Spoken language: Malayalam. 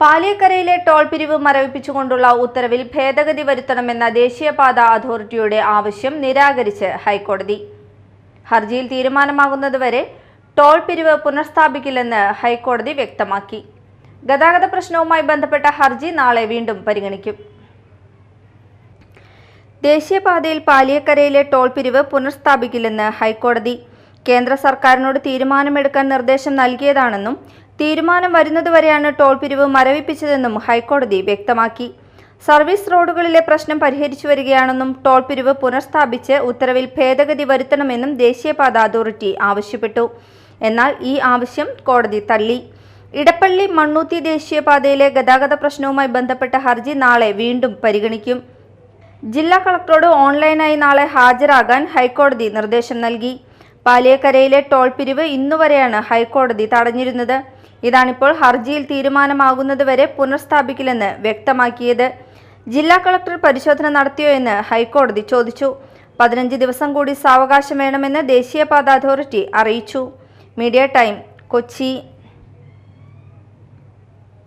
പാലിയക്കരയിലെ ടോൾ പിരിവ് മരവിപ്പിച്ചുകൊണ്ടുള്ള ഉത്തരവിൽ ഭേദഗതി വരുത്തണമെന്ന ദേശീയപാത അതോറിറ്റിയുടെ ആവശ്യം നിരാകരിച്ച് ഹൈക്കോടതി. ഹർജിയിൽ തീരുമാനമാകുന്നതുവരെ ടോൾ പിരിവ് പുനഃസ്ഥാപിക്കില്ലെന്ന് ഹൈക്കോടതി വ്യക്തമാക്കി. ഗതാഗത പ്രശ്നവുമായി ബന്ധപ്പെട്ട ഹർജി നാളെ വീണ്ടും പരിഗണിക്കും. ദേശീയപാതയിൽ പാലിയക്കരയിലെ ടോൾ പിരിവ് പുനഃസ്ഥാപിക്കില്ലെന്ന് ഹൈക്കോടതി. കേന്ദ്ര സർക്കാരിനോട് തീരുമാനമെടുക്കാൻ നിർദ്ദേശം നൽകിയതാണെന്നും തീരുമാനം വരുന്നതുവരെയാണ് ടോൾ പിരിവ് മരവിപ്പിച്ചതെന്നും ഹൈക്കോടതി വ്യക്തമാക്കി. സർവീസ് റോഡുകളിലെ പ്രശ്നം പരിഹരിച്ചു വരികയാണെന്നും ടോൾ പിരിവ് പുനഃസ്ഥാപിച്ച് ഉത്തരവിൽ ഭേദഗതി വരുത്തണമെന്നും ദേശീയപാത അതോറിറ്റി ആവശ്യപ്പെട്ടു. എന്നാൽ ഈ ആവശ്യം കോടതി തള്ളി. ഇടപ്പള്ളി മണ്ണൂത്തി ദേശീയപാതയിലെ ഗതാഗത പ്രശ്നവുമായി ബന്ധപ്പെട്ട ഹർജി നാളെ വീണ്ടും പരിഗണിക്കും. ജില്ലാ കളക്ടറോട് ഓൺലൈനായി നാളെ ഹാജരാകാൻ ഹൈക്കോടതി നിർദ്ദേശം നൽകി. പാലിയക്കരയിലെ ടോൾ പിരിവ് ഇന്നുവരെയാണ് ഹൈക്കോടതി തടഞ്ഞിരുന്നത്. ഇതാണിപ്പോൾ ഹർജിയിൽ തീരുമാനമാകുന്നതുവരെ പുനഃസ്ഥാപിക്കില്ലെന്ന് വ്യക്തമാക്കിയത്. ജില്ലാ കളക്ടർ പരിശോധന നടത്തിയോ എന്ന് ഹൈക്കോടതി ചോദിച്ചു. പതിനഞ്ച് ദിവസം കൂടി സാവകാശം വേണമെന്ന് ദേശീയപാത അതോറിറ്റി അറിയിച്ചു. Media time Kochi.